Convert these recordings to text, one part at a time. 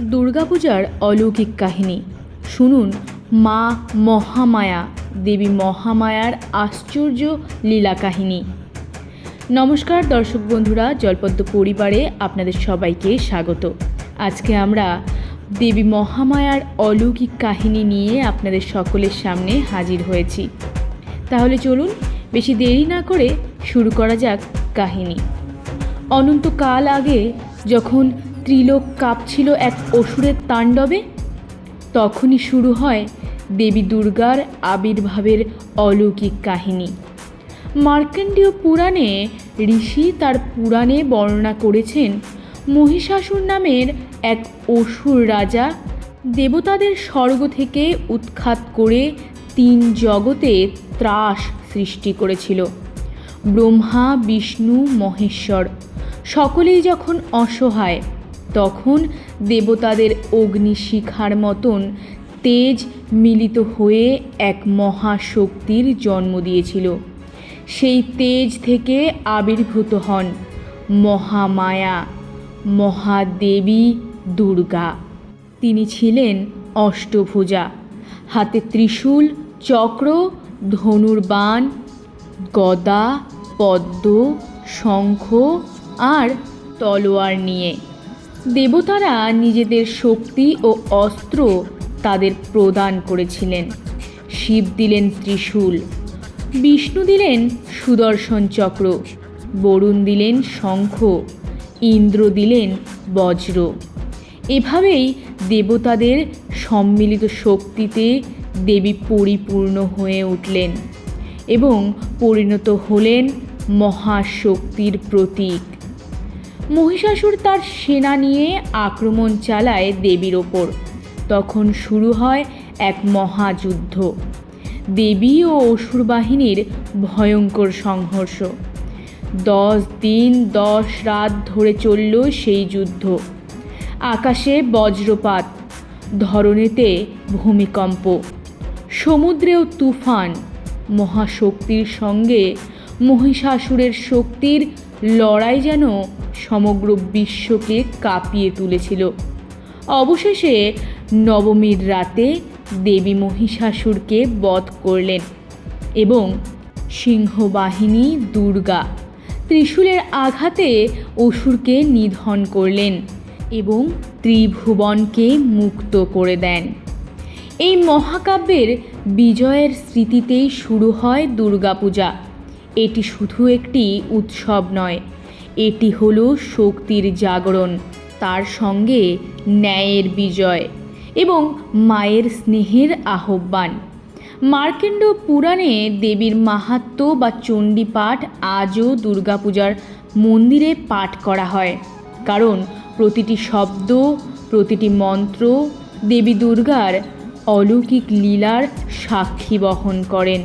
দুর্গাপূজার অলৌকিক কাহিনী। শুনুন মা মহামায়া, দেবী মহামায়ার আশ্চর্য লীলা কাহিনী। নমস্কার দর্শক বন্ধুরা, জলপদ্ম পরিবারে আপনাদের সবাইকে স্বাগত। আজকে আমরা দেবী মহামায়ার অলৌকিক কাহিনী নিয়ে আপনাদের সকলের সামনে হাজির হয়েছি। তাহলে চলুন বেশি দেরি না করে শুরু করা যাক কাহিনী। অনন্তকাল আগে যখন ত্রিলোক কাঁপছিল এক অসুরের তাণ্ডবে। তখনই শুরু হয় দেবী দুর্গার আবির্ভাবের অলৌকিক কাহিনী। মার্কেন্ডীয় পুরাণে ঋষি তার পুরাণে বর্ণনা করেছেন, মহিষাসুর নামের এক অসুর রাজা দেবতাদের স্বর্গ থেকে উৎখাত করে তিন জগতে ত্রাস সৃষ্টি করেছিল। ব্রহ্মা, বিষ্ণু, মহেশ্বর, সকলেই যখন অসহায় তখন দেবতাদের অগ্নিশিখার মতন তেজ মিলিত হয়ে এক মহাশক্তির জন্ম দিয়েছিল। সেই তেজ থেকে আবির্ভূত হন মহামায়া, মহাদেবী দুর্গা। তিনি ছিলেন অষ্টভুজা, হাতে ত্রিশূল, চক্র, ধনুর্বাণ, গদা, পদ্ম, শঙ্খ আর তলোয়ার নিয়ে। দেবতারা নিজেদের শক্তি ও অস্ত্র তাদের প্রদান করেছিলেন। শিব দিলেন ত্রিশূল, বিষ্ণু দিলেন সুদর্শন চক্র, বরুণ দিলেন শঙ্খ, ইন্দ্র দিলেন বজ্র। এভাবেই দেবতাদের সম্মিলিত শক্তিতে দেবী পরিপূর্ণ হয়ে উঠলেন এবং পরিণত হলেন মহাশক্তির প্রতীক। মহিষাসুর তার সেনা নিয়ে আক্রমণ চালায় দেবীর ওপর। তখন শুরু হয় এক মহাযুদ্ধ। দেবী ও অসুর বাহিনীর ভয়ঙ্কর সংঘর্ষ। দশ দিন দশ রাত ধরে চলল সেই যুদ্ধ। আকাশে বজ্রপাত, ধরণীতে ভূমিকম্প সমুদ্রেও তুফান, মহাশক্তির সঙ্গে মহিষাসুরের শক্তির লড়াই যেন সমগ্র বিশ্বকে কাঁপিয়ে তুলেছিল। অবশেষে নবমীর রাতে দেবী মহিষাসুরকে বধ করলেন এবং সিংহবাহিনী দুর্গা ত্রিশূলের আঘাতে অসুরকে নিধন করলেন এবং ত্রিভুবনকে মুক্ত করে দেন। এই মহাকাব্যের বিজয়ের স্মৃতিতেই শুরু হয় দুর্গাপূজা। এটি শুধু একটি উৎসব নয়, এটি হলো শক্তির জাগরণ, তার সঙ্গে ন্যায়ের বিজয় এবং মায়ের স্নেহের আহ্বান। মার্কেণ্ড পুরাণে দেবীর মাহাত্ম্য বা চণ্ডী পাঠ আজও দুর্গাপূজার মন্দিরে পাঠ করা হয়, কারণ প্রতিটি শব্দ, প্রতিটি মন্ত্র দেবী দুর্গার অলৌকিক লীলার সাক্ষী বহন করেন।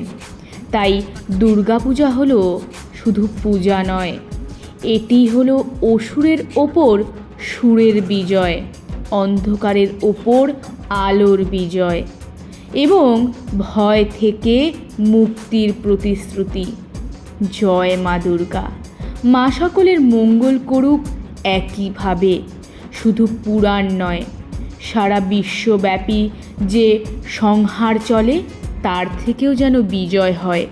তাই দুর্গাপূজা হলো শুধু পূজা নয়, এটি হলো অসুরের ওপর সুরের বিজয়, অন্ধকারের ওপর আলোর বিজয় এবং ভয় থেকে মুক্তির প্রতিশ্রুতি। জয় মা দুর্গা। মা সকলের মঙ্গল করুক একইভাবে, শুধু পুরাণ নয়, সারা বিশ্বব্যাপী যে সংহার চলে তার থেকেও যেন বিজয় হয়।